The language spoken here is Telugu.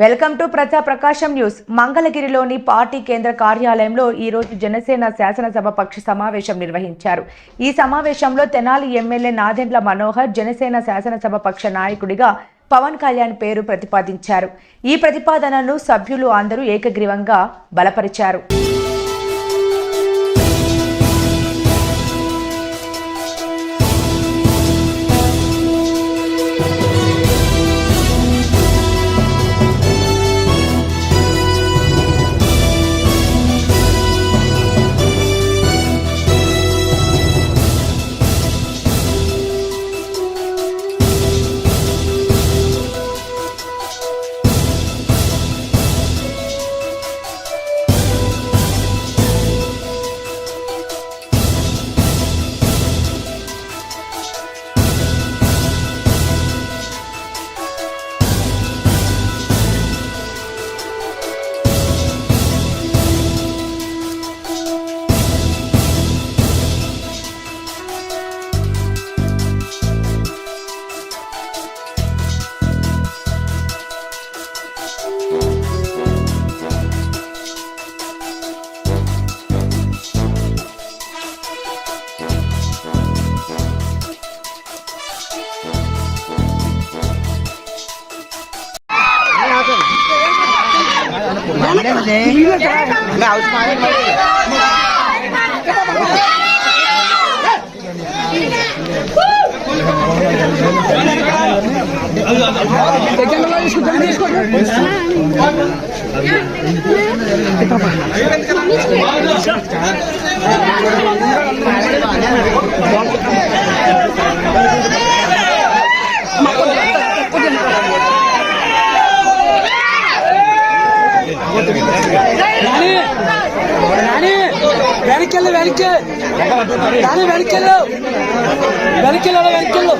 వెల్కమ్ టు ప్రజా ప్రకాశం న్యూస్. మంగళగిరిలోని పార్టీ కేంద్ర కార్యాలయంలో ఈ రోజు జనసేన శాసనసభ పక్ష సమావేశం నిర్వహించారు. ఈ సమావేశంలో తెనాలి ఎమ్మెల్యే నాదెండ్ల మనోహర్ జనసేన శాసనసభ పక్ష నాయకుడిగా పవన్ కళ్యాణ్ పేరు ప్రతిపాదించారు. ఈ ప్రతిపాదనను సభ్యులు అందరూ ఏకగ్రీవంగా బలపరిచారు. మండే ఇంకా అవసరం తీసుకోండి వెనకెళ్ళు వెనకే దాని వెనకెళ్ళు వెనకెళ్ళు వెనకెళ్ళు